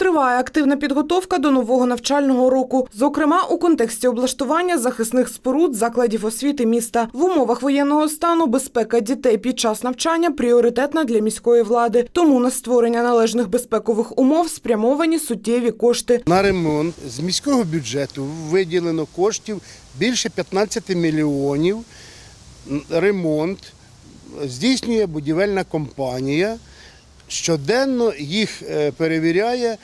триває активна підготовка до нового навчального року, зокрема у контексті облаштування захисних споруд закладів освіти міста. В умовах воєнного стану безпека дітей під час навчання пріоритетна для міської влади. Тому на створення належних безпекових умов спрямовані суттєві кошти. На ремонт з міського бюджету виділено коштів більше 15 мільйонів. Ремонт здійснює будівельна компанія. Щоденно їх е, перевіряє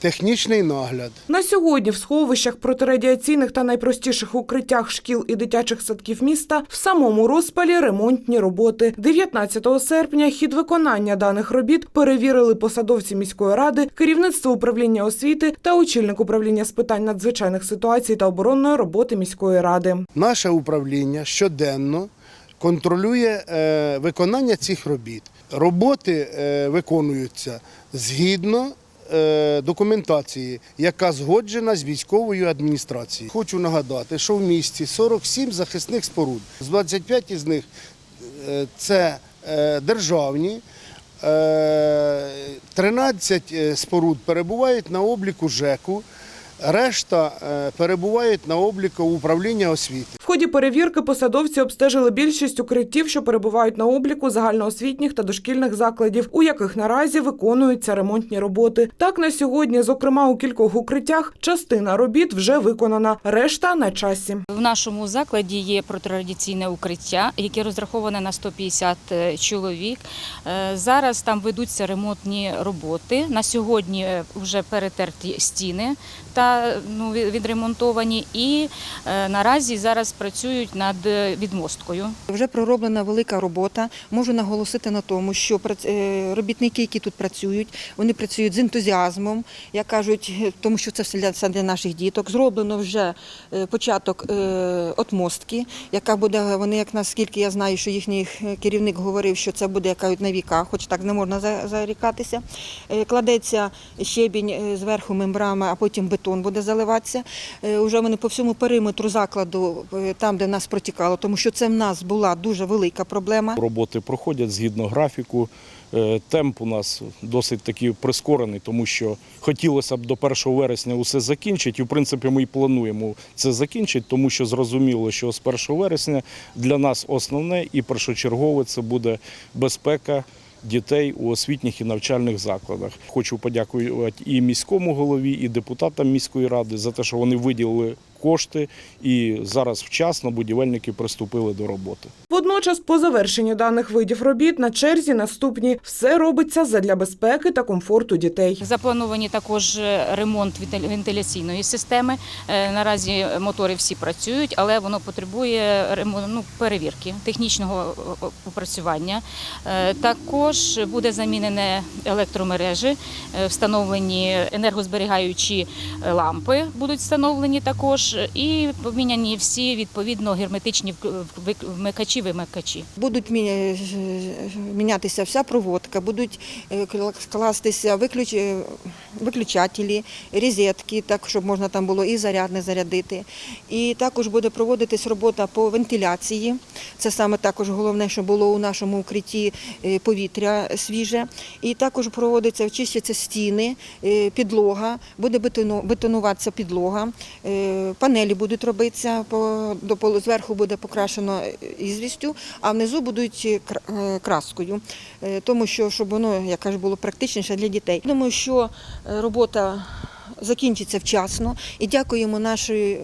технічний нагляд. На сьогодні в сховищах протирадіаційних та найпростіших укриттях шкіл і дитячих садків міста в самому розпалі ремонтні роботи. 19 серпня хід виконання даних робіт перевірили посадовці міської ради, керівництво управління освіти та очільник управління з питань надзвичайних ситуацій та оборонної роботи міської ради. Наше управління щоденно контролює е, виконання цих робіт. Роботи е, виконуються згідно е, документації, яка згоджена з військовою адміністрацією. Хочу нагадати, що в місті 47 захисних споруд. З 25 із них е, це державні. е, 13 е, споруд перебувають на обліку ЖЕКу, решта е, перебувають на обліку управління освіти. В ході перевірки посадовці обстежили більшість укриттів, що перебувають на обліку загальноосвітніх та дошкільних закладів, у яких наразі виконуються ремонтні роботи. Так на сьогодні, зокрема у кількох укриттях, частина робіт вже виконана, решта на часі. В нашому закладі є протирадіаційне укриття, яке розраховане на 150 чоловік. Е, Зараз там ведуться ремонтні роботи. На сьогодні е, вже перетерті стіни та ну, відремонтовані, і е, наразі зараз працюють над е, відмосткою. Вже пророблена велика робота. Можу наголосити на тому, що е, робітники, які тут працюють, вони працюють з ентузіазмом, як кажуть, тому що це все для, наших діток. Зроблено вже початок отмостки, яка буде, вони, як наскільки я знаю, що їхній керівник говорив, що це буде яка на віка, хоч так не можна зарікатися. Кладеться щебінь зверху мембрами, а потім бетон буде заливатися. Е, Уже вони по всьому периметру закладу, е, там, де нас протікало, тому що це в нас була дуже велика проблема. Роботи проходять згідно графіку. Е, Темп у нас досить таки прискорений, тому що хотілося б до 1 вересня усе закінчити. І в принципі ми і плануємо це закінчити, тому що зрозуміло, що з 1 вересня для нас основне і першочергове це буде безпека. Дітей у освітніх і навчальних закладах. Хочу подякувати і міському голові, і депутатам міської ради за те, що вони виділили кошти, і зараз вчасно будівельники приступили до роботи. Водночас, по завершенню даних видів робіт на черзі наступні все робиться задля безпеки та комфорту дітей. Заплановані також е, ремонт вентиля- вентиляційної системи. Е, Наразі мотори всі працюють, але воно потребує ну, перевірки, технічного о- опрацювання. Е, Також буде замінене електромережі, е, встановлені енергозберігаючі е, лампи будуть встановлені також, і поміняні всі відповідно герметичні вмикачі, вимикачі. Будуть мінятися вся проводка, будуть е, кластися виключ... е, виключателі, розетки, так щоб можна там було і зарядне зарядити. І також буде проводитись робота по вентиляції. Це саме також головне, що було у нашому укритті е, повітря свіже. І також проводиться, очищаться стіни, підлога, буде бетонуватися підлога, панелі будуть робитися, до зверху буде покрашено ізвістю, а внизу будуть е, е, краскою, Е, тому що щоб воно, як кажу, було практичніше для дітей. Думаю, що робота. Закінчиться вчасно і дякуємо нашої,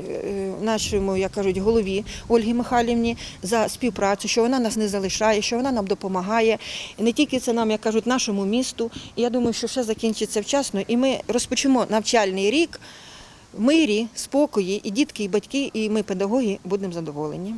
нашому, як кажуть, голові Ольгі Михайлівні за співпрацю, що вона нас не залишає, що вона нам допомагає. Не тільки це нам, як кажуть, нашому місту. Я думаю, що все закінчиться вчасно, і ми розпочнемо навчальний рік мирі, спокої, і дітки, і батьки, і ми, педагоги, будемо задоволені.